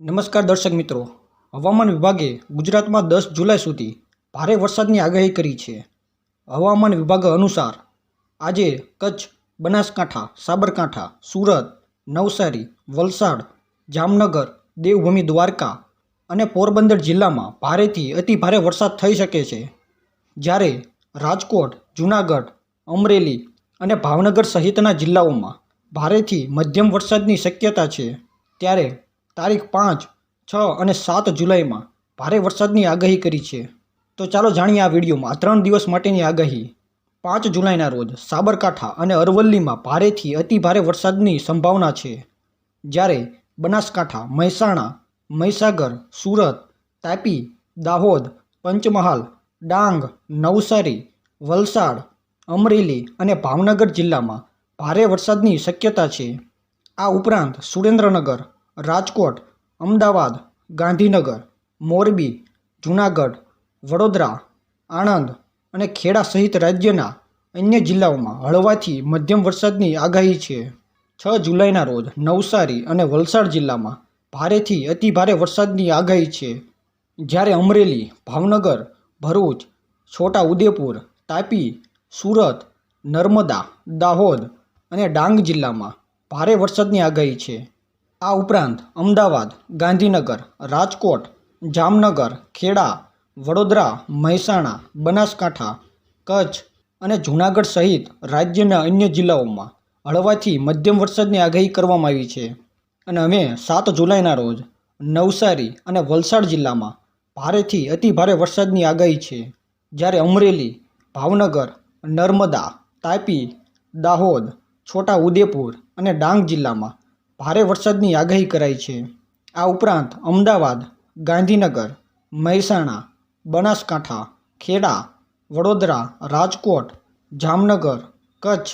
નમસ્કાર દર્શક મિત્રો. હવામાન વિભાગે ગુજરાતમાં દસ જુલાઈ સુધી ભારે વરસાદની આગાહી કરી છે. હવામાન વિભાગ અનુસાર, આજે કચ્છ, બનાસકાંઠા, સાબરકાંઠા, સુરત, નવસારી, વલસાડ, જામનગર, દેવભૂમિ, દ્વારકા અને પોરબંદર જિલ્લામાં ભારેથી અતિ ભારે વરસાદ થઈ શકે છે. જ્યારે રાજકોટ, જૂનાગઢ, અમરેલી અને ભાવનગર સહિતના જિલ્લાઓમાં ભારેથી મધ્યમ વરસાદની શક્યતા છે. ત્યારે તારીખ પાંચ, છ અને સાત જુલાઈમાં ભારે વરસાદની આગાહી કરી છે. તો ચાલો જાણીએ આ વિડીયોમાં. ત્રણ દિવસ માટેની આગાહી. પાંચ જુલાઈના રોજ સાબરકાંઠા અને અરવલ્લીમાં ભારેથી અતિ ભારે વરસાદની સંભાવના છે. જ્યારે બનાસકાંઠા, મહેસાણા, મહીસાગર, સુરત, તાપી, દાહોદ, પંચમહાલ, ડાંગ, નવસારી, વલસાડ, અમરેલી અને ભાવનગર જિલ્લામાં ભારે વરસાદની શક્યતા છે. આ ઉપરાંત સુરેન્દ્રનગર રાજકોટ, અમદાવાદ, ગાંધીનગર, મોરબી, જૂનાગઢ, વડોદરા, આણંદ અને ખેડા સહિત રાજ્યના અન્ય જિલ્લાઓમાં હળવાથી મધ્યમ વરસાદની આગાહી છે. છ જુલાઈના રોજ નવસારી અને વલસાડ જિલ્લામાં ભારેથી અતિ ભારે વરસાદની આગાહી છે. જ્યારે અમરેલી, ભાવનગર, ભરૂચ છોટા ઉદેપુર તાપી, સુરત, નર્મદા, દાહોદ અને ડાંગ જિલ્લામાં ભારે વરસાદની આગાહી છે. આ ઉપરાંત અમદાવાદ, ગાંધીનગર, રાજકોટ, જામનગર, ખેડા, વડોદરા, મહેસાણા, બનાસકાંઠા, કચ્છ અને જૂનાગઢ સહિત રાજ્યના અન્ય જિલ્લાઓમાં હળવાથી મધ્યમ વરસાદની આગાહી કરવામાં આવી છે. અને અમે સાત જુલાઈના રોજ નવસારી અને વલસાડ જિલ્લામાં ભારેથી અતિ ભારે વરસાદની આગાહી છે. જ્યારે અમરેલી, ભાવનગર, નર્મદા, તાપી, દાહોદ, છોટા ઉદેપુર અને ડાંગ જિલ્લામાં ભારે વરસાદની આગાહી કરાઈ છે. આ ઉપરાંત અમદાવાદ, ગાંધીનગર, મહેસાણા, બનાસકાંઠા, ખેડા, વડોદરા, રાજકોટ, જામનગર, કચ્છ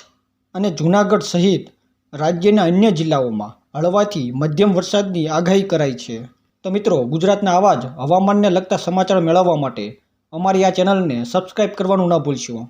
અને જૂનાગઢ સહિત રાજ્યના અન્ય જિલ્લાઓમાં હળવાથી મધ્યમ વરસાદની આગાહી કરાઈ છે. તો મિત્રો, ગુજરાતના આવા જ હવામાનને લગતા સમાચાર મેળવવા માટે અમારી આ ચેનલને સબસ્ક્રાઈબ કરવાનું ન ભૂલશો.